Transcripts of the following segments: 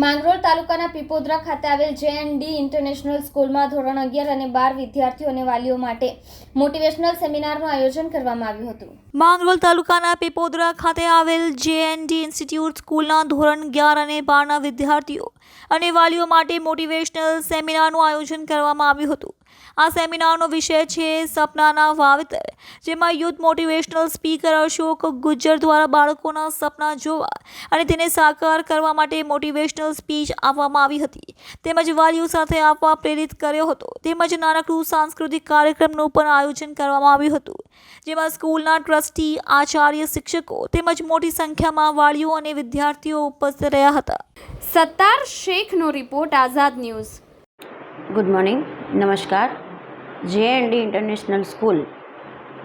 માંગરોળ તાલુકાના પીપોદરા ખાતે આવેલ જે ડી ઇન્ટરનેશનલ સ્કૂલમાં ધોરણ અગિયાર અને બાર વિદ્યાર્થીઓ અને વાલીઓ માટે મોટિવેશનલ સેમિનારનું આયોજન કરવામાં આવ્યું હતું. માંગરોળ તાલુકાના પીપોદરા ખાતે આવેલ જેએનડી ઇન્સ્ટિટ્યૂટ સ્કૂલના ધોરણ અગિયાર અને બારના વિદ્યાર્થીઓ અને વાલીઓ માટે મોટિવેશનલ સેમિનારનું આયોજન કરવામાં આવ્યું હતું. આ સેમિનારનો વિષય છે સપનાના વાવેતર, જેમાં youth motivational speaker Ashok Gujjar દ્વારા બાળકોના સપના જોવા અને તેને સાકાર કરવા માટે મોટિવેશનલ સ્પીચ આપવામાં આવી હતી. તેમજ વાલીઓ સાથે આપવા પ્રેરિત કર્યો હતો. તેમજ નાનકડું સાંસ્કૃતિક કાર્યક્રમનું પણ આયોજન કરવામાં આવ્યું હતું. જેમાં સ્કૂલના ટ્રસ્ટી આચાર્ય શિક્ષકો તેમજ મોટી સંખ્યામાં વાલીઓ અને વિદ્યાર્થીઓ ઉપસ્થિત રહ્યા હતા. Sattar શેખનો report Azad news. Good morning નમસ્કાર. J and D international school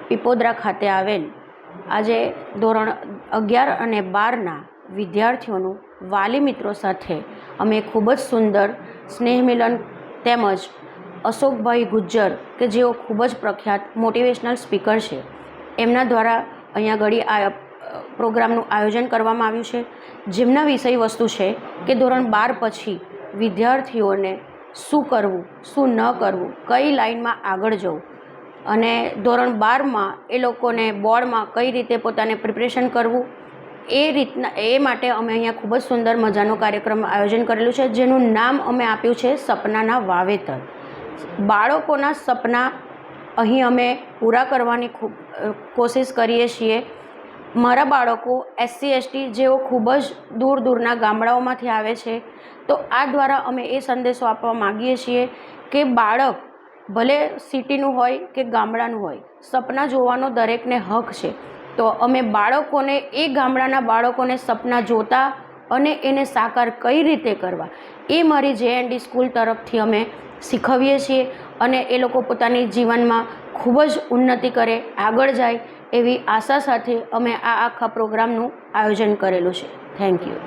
Pipodara ખાતે આવેલ આજે ધોરણ અગિયાર અને બારના વિદ્યાર્થીઓનું વાલી મિત્રો સાથે. અમે ખૂબ જ સુંદર સ્નેહ મિલન તેમજ અશોકભાઈ ગુજ્જર, કે જેઓ ખૂબ જ પ્રખ્યાત મોટિવેશનલ સ્પીકર છે. એમના દ્વારા અહીંયા ઘડી પ્રોગ્રામનું આયોજન કરવામાં આવ્યું છે. જેમના વિષય વસ્તુ છે કે ધોરણ બાર પછી વિદ્યાર્થીઓને શું કરવું, શું ન કરવું, કઈ લાઈનમાં આગળ જવું અને ધોરણ બારમાં એ લોકોને બોર્ડમાં કઈ રીતે પોતાને પ્રિપરેશન કરવું એ રીતના, એ માટે અમે અહીંયા ખૂબ જ સુંદર મજાનો કાર્યક્રમ આયોજન કરેલું છે, જેનું નામ અમે આપ્યું છે સપનાના વાવેતર. બાળકોના સપના અહીં અમે પૂરા કરવાની ખૂબ કોશિશ કરીએ છીએ. મારા બાળકો એસસી, એસટી જેઓ ખૂબ જ દૂર દૂરના ગામડાઓમાંથી આવે છે, તો આ દ્વારા અમે એ સંદેશો આપવા માગીએ છીએ કે બાળક ભલે સિટીનું હોય કે ગામડાનું હોય, સપના જોવાનો દરેકને હક છે. તો અમે બાળકોને, એ ગામડાના બાળકોને સપના જોતા અને એને સાકાર કઈ રીતે કરવા? એ મારી જે એન્ડ સ્કૂલ તરફથી અમે શીખવીએ છીએ અને એ લોકો પોતાની જીવનમાં ખૂબ જ ઉન્નતિ કરે, આગળ જાય એવી આશા સાથે અમે આ આખા પ્રોગ્રામનું આયોજન કરેલું છે. Thank you